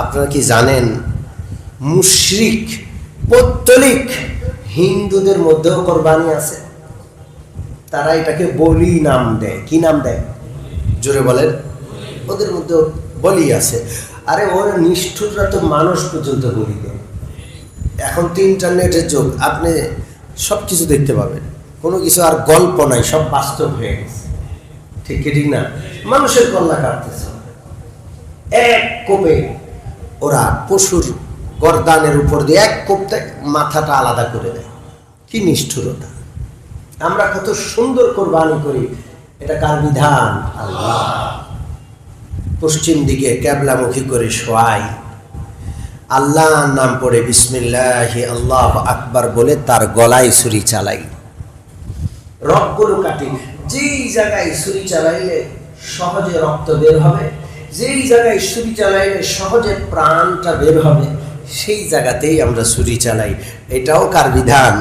আপনারা কি জানেন, মুশরিক, পৌত্তলিক হিন্দুদের মধ্যেও কোরবানি আছে। তারা এটাকে বলি নাম দেয়। কি নাম দেয়? জোরে বলেন। ওদের মধ্যে বলি আছে। আরে ওরা নিষ্ঠুররা তো মানুষ পর্যন্ত বলি দেয় এখন তো ইন্টারনেটের যুগ। আপনি সব কিছু দেখতে পাবেন। কোনো কিছু আর গল্প নাই, সব বাস্তব হয়ে গেছে। ঠিক ঠিক না? মানুষের কল্লা কাটতেছে। এক কোপে ওরা পশুর গরদানের উপর দিয়ে এক কোপতে মাথাটা আলাদা করে দেয়। কি নিষ্ঠুরতা। আমরা কত সুন্দর কোরবানি করি, এটা কার বিধান? আল্লাহ। পশ্চিম দিকে ক্যাবলামুখী করে শোয়াই। আল্লাহ নাম পড়ে বিসমিল্লাহ, আল্লাহ আকবার বলে তার গলায় ছুরি চালাই। রক্তগুলো কাটি যেই জায়গায় ছুরি চালাইলে সহজে রক্ত বের হবে যেই জায়গায় ছুরি চালাইলে সহজে প্রাণটা বের হবে, সেই জায়গাতেই আমরা ছুরি চালাই। এটাও কার বিধান?